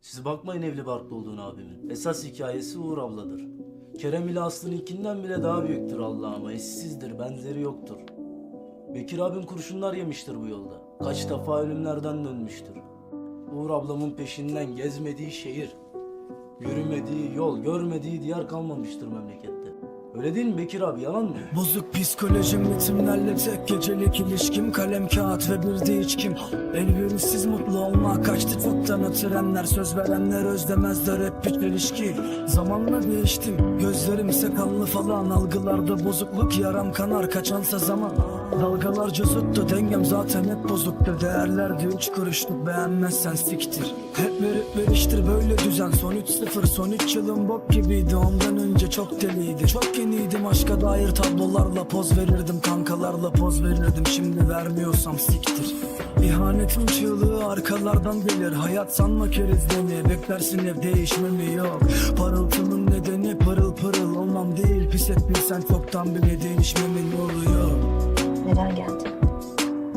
Siz bakmayın evli barklı olduğunu abimin. Esas hikayesi Uğur abladır. Kerem ile Aslı'nınkinden bile daha büyüktür Allah'ıma. Eşsizdir, benzeri yoktur. Bekir abim kurşunlar yemiştir bu yolda. Kaç defa ölümlerden dönmüştür. Uğur ablamın peşinden gezmediği şehir, yürümediği yol, görmediği diyar kalmamıştır memlekette. Öyle değil mi Bekir abi, yalan mı? Bozuk psikolojim ritimlerle tek gecelik ilişkim. Kalem kağıt ve bir de içkim Elverişsiz mutlu olma kaçtı çoktan o trenler Söz verenler özlemezler. Hep bir çelişki. Zamanla değiştim. Gözlerim sakallı falan. Algılarda bozukluk yaram kanar. Kaçansa zaman. Dalgalarca zıttı dengem zaten hep bozuktu. Değerler diyor üç kuruşluk beğenmezsen siktir. Hep verip veriştir. Böyle düzen. Son 3-0 son 3 yılım bok gibiydi. Ondan önce çok deliydi. Çok yeniydim aşka dair tablolarla poz verirdim Kankalarla poz verirdim. Şimdi vermiyorsam siktir. İhanetin çığlığı arkalardan gelir. Hayat sanma kerizlemi Beklersin hep değişmemi. Yok Parıltımın nedeni pırıl pırıl olmam değil. Pis etmişsen çoktan bile değişmemin yolu yok. Neden geldin?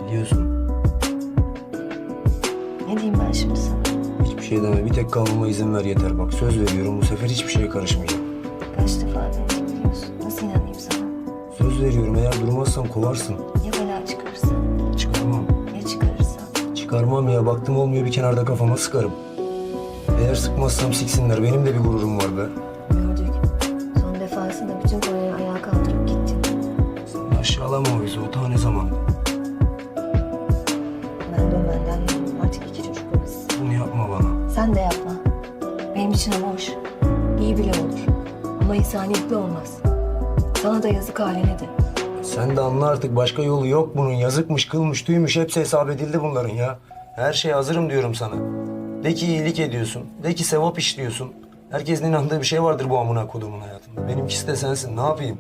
Biliyorsun. Ne diyeyim ben şimdi sana? hiçbir şey deme bir tek kalmama izin ver yeter. Bak söz veriyorum bu sefer hiçbir şeye karışmayacağım. Durmazsam kovarsın. Ya bela çıkarsa? Çıkarmam. Ya çıkarırsa? Çıkarmam ya baktım olmuyor bir kenarda kafama sıkarım. Eğer sıkmazsam siksinler benim de bir gururum var be. Gördük. Son defasında bütün Kore'yi ayağa kaldırıp gittin. Sen aşağılama o bizi o ta ne zaman. Ben dönmenden yanım. Artık iki çocuk babası. Bunu yapma bana. Sen de yapma. Benim için ama hoş. İyi bile olur. Ama insaniyetli olmaz. Sana da yazık haline de. Sen de anla artık başka yolu yok bunun. Yazıkmış, kılmış, tüymüş hepsi hesap edildi bunların ya. Her şeye hazırım diyorum sana. De ki iyilik ediyorsun. De ki sevap işliyorsun. Herkesin inandığı bir şey vardır bu amına kodumun hayatında. Benimkisi de sensin. Ne yapayım?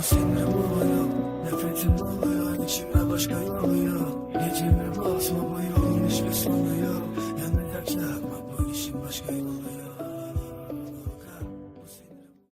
Sinirim oluyor Nefretim oluyor içime başka yolu yok Gecemi basma bu yolun hiçbir sonu